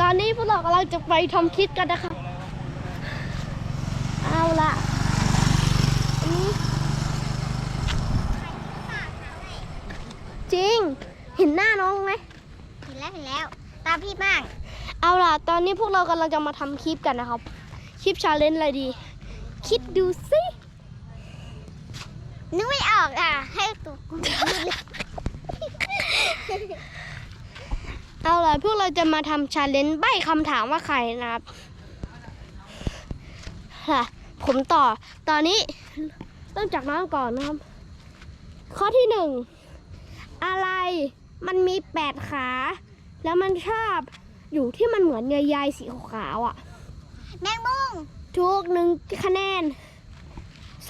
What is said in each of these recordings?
ตอนนี้พวกเรากำลังจะไปทำคลิปกันนะครับเอาละอันนี้จริง เห็นหน้าน้องไหมเห็นแล้วเห็นแล้ว ตามพี่บ้างเอาล่ะ ตอนนี้พวกเรากำลังจะมาทำคลิปกันนะครับ คลิปชาเลนจ์อะไรดี คิดดูสินึกไม่ออกอะ ให้ตัวกู เอาล่ะพวกเราจะมาทำชาเลนจ์ใบ้คำถามว่าใครนะครับค่ะผมต่อตอนนี้เริ่มจากน้องก่อนนะครับ ข้อที่หนึ่งอะไรมันมีแปดขา แล้วมันชอบอยู่ที่มันเหมือนใยๆสีขาวๆอะ แมงมุมทุกหนึ่งคะแนน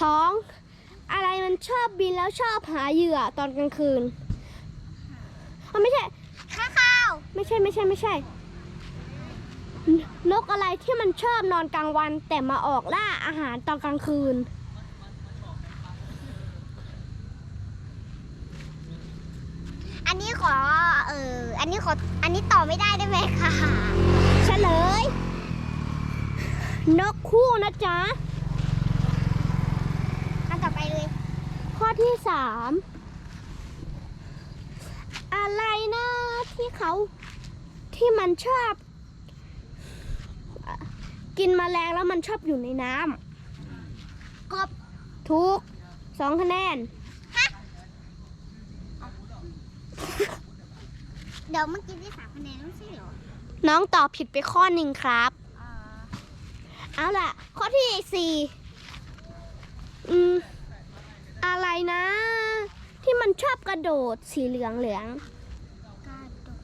สองอะไรมันชอบบินแล้วชอบหาเหยื่อตอนกลางคืนอ๋อไม่ใช่ข้างข้าว ไม่ใช่ไม่ใช่ไม่ใช่นนกอะไรที่มันชอบนอนกลางวัน แต่มาออกล่าอาหารตอนกลางคืน อันนี้ขอ เออ อันนี้ขอ อันนี้ต่อไม่ได้ได้ไหมคะเฉลย นกคู่นะจ๊ะอันต่อไปเลย ข้อที่สามอะไรนะที่เขา ที่มันชอบอะกินแมลงแล้วมันชอบอยู่ในน้กบำทุกสองคะแนน เดี๋ยวเมื่อกี้ได้สามคะแนนไม่ใช่เหรอ น้องตอบผิดไปข้อหนึ่งครับอ่าเอาล่ะ ข้อที่สี่อืม อะไรนะ ที่มันชอบกระโดดสีเหลืองเหลือง กระโดด ๆ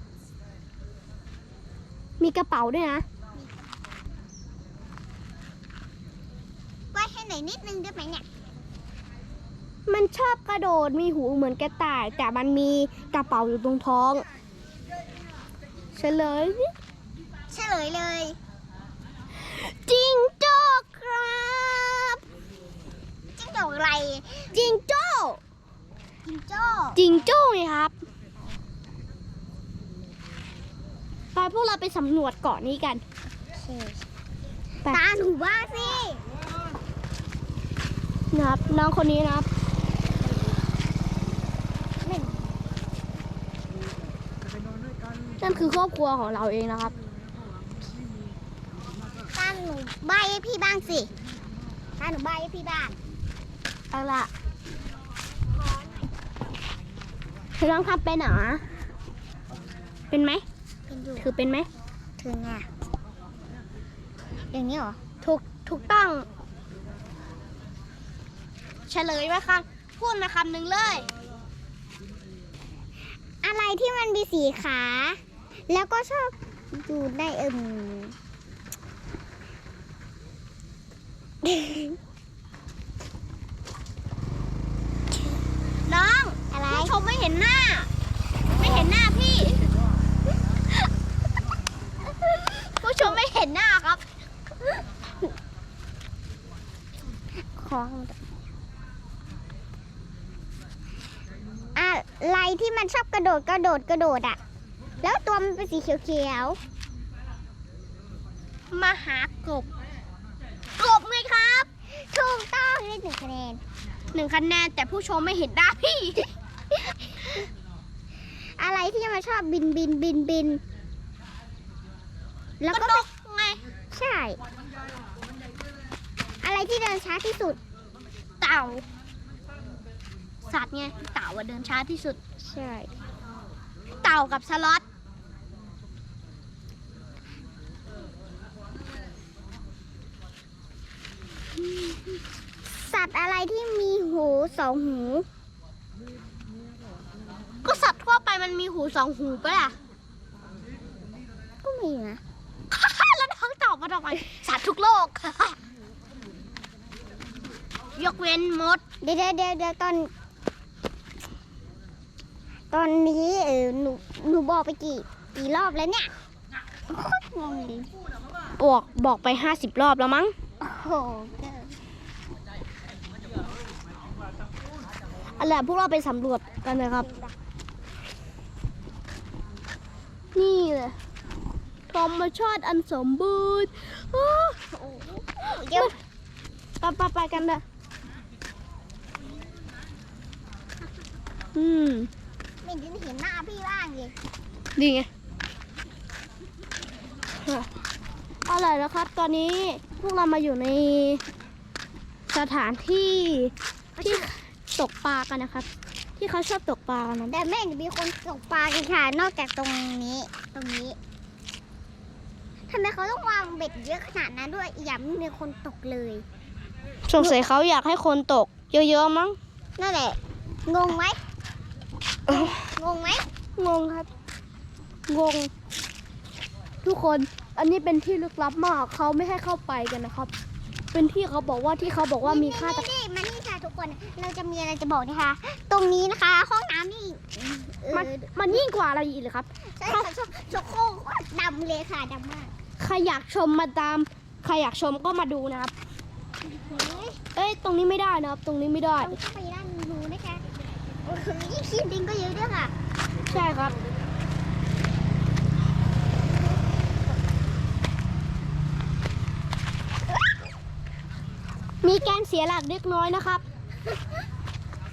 มีกระเป๋าด้วยนะไว้ให้ไหนอยนิดนึงได้ไหมเนี่ย มันชอบกระโดดมีหูเหมือนกระต่าย แต่มันมีกระเป๋าอยู่ตรงท้อง เฉลยสิเฉลยเลยจิงโจ้ครับจิ้งจกอะไรจิงโจ้ จิงโจ้จิงโจ้ไงครับ ไปพวกเราไปสำรวจเกาะนี้กันไปตาหนูบ้างสินะครับน้องคนนี้นะครับหนึ่งนั่นคือครอบครัวของเราเองนะครับตาหนูใบให้พี่บ้างสิตาหนูใบให้พี่บ้างเอาละเธอลองทำเป็นเหรอเป็นไหมเป็น อยู่คือเป็นไหมถึงอะอย่างนี้เหรอ ถูกถูกต้อง เฉลยไหมครับพูดมาคำหนึ่งเลย อะไรที่มันมีสีขา แล้วก็ชอบอยู่ในเอิม น้อง อะไร ผู้ชมไม่เห็นหน้า ไม่เห็นหน้าพี่ ผู้ชมไม่เห็นหน้าครับ ของ อะไรที่มันชอบกระโดดกระโดดกระโดดอะแล้วตัวมันเป็นสีเขียวมาหากบ กบไงครับๆถูกต้องได้หนึ่งคะแนนหนึ่งคะแนนแต่ผู้ชมไม่เห็นหน้าพี่ อะไรที่มันชอบบินบินบินบิน แล้วกระก็ดกไง ใช่ อะไรที่เดินช้าที่สุด เต่า สัตว์ไงเต่าอะเดินช้าที่สุด ใช่ เต่ากับสล็อตสัตว์อะไรที่มีหูสองหู ก็สัตว์ทั่วไปมันมีหูสองหูปะล่ะ ก็มีนะ แล้วน้องตอบมาทำไมสัตว์ทุกโลก ยกเว้นมด เดี๋ยวเดี๋ยวเดี๋ยวเดี๋ยวตอน ตอนนี้เออหนูหนูบอกไปกี่กี่รอบแล้วเนี่ยโคตรงงเลยบอกบอกไปห้าสิบรอบแล้วมั้งโอ้โหเอาล่ะไรพวกเราไปสำรวจกันนะครับ นี่เลยธรรมชาติอันสมบูรณ์อ้าเดี๋ยวไปไปไปกันเถอะอืม ไม่ได้เห็นหน้าพี่บ้างเลยดีไงเอาล่ะแล้วครับ ตอนนี้พวกเรามาอยู่ในสถานที่ที่ตกปลากันนะครับ ที่เขาชอบตกปลากันนะแต่แม่จะมีคนตกปลากันค่ะนอกจากตรงนี้ ตรงนี้ทำไมเขาต้องวางเบ็ดเยอะขนาดนั้นด้วยอย่าไม่มีคนตกเลยสงสัยเขาอยากให้คนตก เยอะๆมั้งนั่นแหละงงไหม งงไหมงงครับ งง ทุกคน อันนี้เป็นที่ลึกลับมาก เขาไม่ให้เข้าไปกันนะครับ เป็นที่เขาบอกว่าที่เขาบอกว่ามีฆาตกรรมนี่มานี่ค่ะทุกคน เราจะมีอะไรจะบอกนะคะ ตรงนี้นะคะ ห้องน้ำนี่เออมันมันยิ่งกว่าอะไรอีกเลยครับ ใช่ค่ะชชโครกดำเลยค่ะดำมากใครอยากชมมาตาม ใครอยากชมก็มาดูนะครับเฮ้ยเอ้ย ตรงนี้ไม่ได้นะครับ ตรงนี้ไม่ได้ต้องเข้าไปด้านนู้นนะคะ โอ้โหนี่ขี้ดินก็เยอะด้วยค่ะ ใช่ครับ มีการเสียหลักเล็กน้อยนะครับ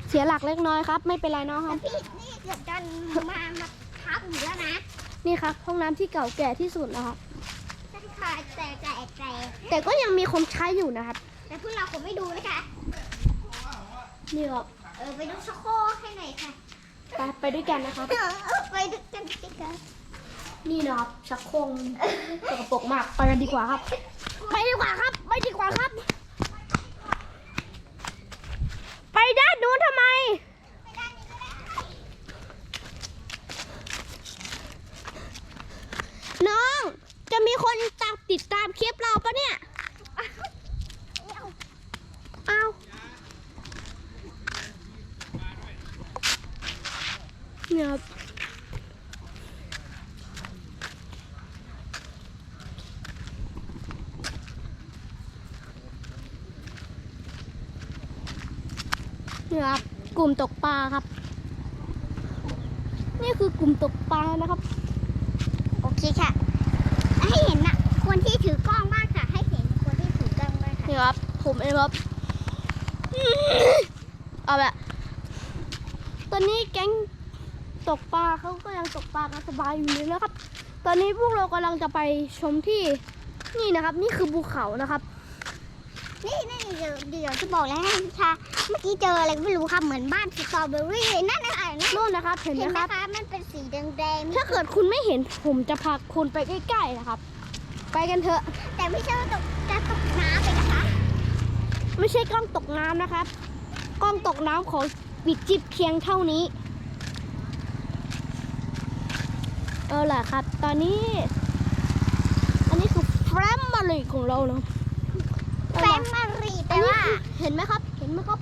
เสียหลักเล็กน้อยครับ ไม่เป็นไรเนาะคแต่รับ พี่นี่เกือบจะมามาทับอยู่แล้วนะนี่ครับห้องน้ำที่เก่าแก่ที่สุดนะครับ ใช่ค่ะแต่แต่แต่แต่ก็ยังมีคนใช้อยู่นะครับ แต่พวกเราคงไม่ดูนะคะ นี่ครับ เออไปดูชโครกให้หน่อยค่ะ ไปไปด้วยกันนะครับเออไปดูกันสิคะนี่นะครับชักโครกสกปรกมากไปกันดีกว่าครับ ไปดีกว่าครับ ไปดีกว่าครับ ไปด้านนู้นทำไม น้อง จะมีคนตามติดตามคลิปเราปะเนี่ย เอาเนี่ยครับนี่ครับ กลุ่มตกปลาครับ นี่คือกลุ่มตกปลานะครับ โอเคค่ะ ให้เห็นนะคนที่ถือกล้องบ้างค่ะ ให้เห็นคนที่ถือกล้องบ้างค่ะนี่ครับ ผมเองครับเอาละตอนนี้แก๊ง ตกปลาเขาก็ยังตกปลากันสบายอยู่เลยนะครับ ตอนนี้พวกเรากำลังจะไปชมที่นี่นะครับ นี่คือภูเขานะครับ นี่นี่เดี๋ยวเดี๋ยวจะบอกแล้วนะคะเมื่อกี้เจออะไรไม่รู้ค่ะเหมือนบ้านสตรอเบอรี่เลยนั่นนะคะนั่นนู่นนะครับเห็นไหมเห็นไหมครับ คะมันเป็นสีแดงๆถ้าเกิดคุณไม่เห็นผมจะพาคุณไปใกล้ๆนะครับ ไปกันเถอะ แต่ไม่ใช่ว่าตกจะตกน้ำไปนะคะไม่ใช่กล้องตกน้ำนะครับ กล้องตกน้ำของปิดจิบเพียงเท่านี้ เอาล่ะครับ ตอนนี้ อันนี้คือแฟมมาเลยของเราเนาะแฟมมารีแปลอันนี้ว่าคือเห็นไหมครับ เห็นไหมครับ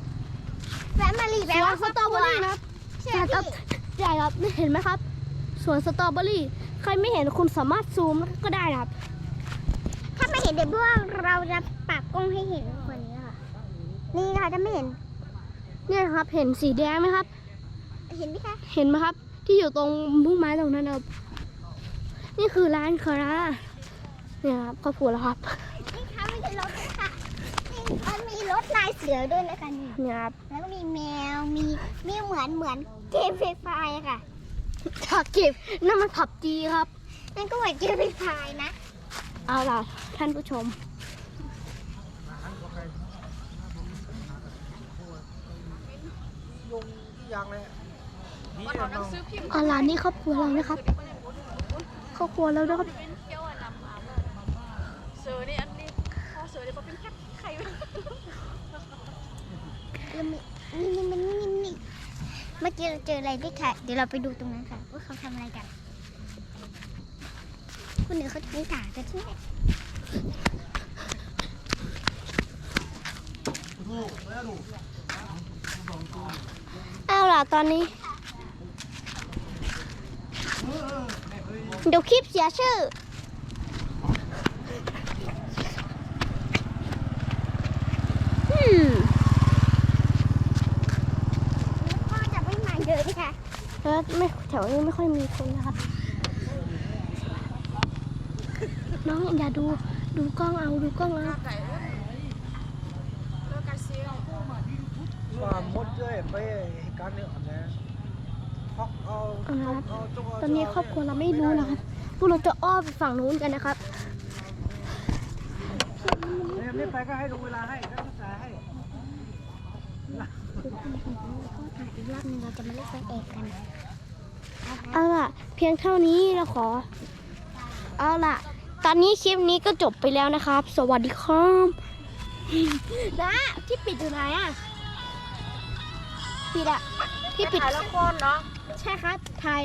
แฟมมารีสแปลวนว่าสตรอเบอรี่นะครับใช่ใช่ครับพี่ใช่ครับนี่เห็นไหมครับสวนสตรอเบอรี่ ใครไม่เห็นคุณสามารถซูมก็ได้นะครับ ถ้าไม่เห็นเดี๋ยวพวกเราจะปรับกล้องให้เห็นคนนี้ค่ะ นี่นะคะถ้าไม่เห็น เนี่ยครับ เห็นสีแดงไหมครับ เห็นไหมคะ เห็นไหมครับ ที่อยู่ตรงพุ่มไม้ตรงนั้นนะครับ นี่คือร้านคาร่าเนี่ยครับครอบครัวแล้วครับนี่ค่ะไม่ใช่รถนะคะนี่มันมีรถลายเสือด้วยนะคะนี่เนี่ยครับแล้วก็มีแมวมีมีเหมือนเหมือนเกมไฟไฟอะค่ะผักเก็บนั่นมันผับจีครับนั่นก็เหมือนเกมไฟไฟนะ เอาล่ะท่านผู้ชมยุงที่ยังเลยนี่วันเราเอาหนังสือพิมพ์เอาล่ะนี่ครอบครัวเรานะครับ ครอบครัวเรานะครับเป็นเกี่ยวกับน้ำอาเสือนี่อันนี้พอเสือเดี๋ยวเป็นแค่ไข่ไว้แล้วมีนี่นี่มันนี่นี่เมื่อกี้เราเจออะไรด้วยค่ะ เดี๋ยวเราไปดูตรงนั้นค่ะว่าเขาทำอะไรกันคนหนึ่งเขาทิ้งถ่านกันที่ไหนเอาล่ะตอนนี้ เดี๋ยวคลิปเสียชื่อ อืมก็จะไม่มาเยอะนะคะแล้วไม่แถวนี้ไม่ค่อยมีคนนะครับน้องอย่าดูดูกล้องเอาดูกล้องเอาไก่เอ้ยเลิกการเซียวความมดเจ้ยไปการเนี่ยอันนี้ฮอกเอาเอาละครับเอาจงเอาตอนนี้ครอบครัวเราไม่รู้นะครับพวกเราจะอ้อมไปฝั่งนู้นกันนะครับเนี่ยนี่ไปก็ให้ลงเวลาให้ก็จ่ายให้อีกรอบหนึงเราจะมาเล่นไฟเอกกันเอาล่ะ เพียงเท่านี้เราขอ เอาล่ะ ตอนนี้คลิปนี้ก็จบไปแล้วนะครับ สวัสดีครับนะที่ปิดอยู่ไหนอะ ปิดอะ ที่ปิดถ่ายละครเนาะใช่ครับถ่าย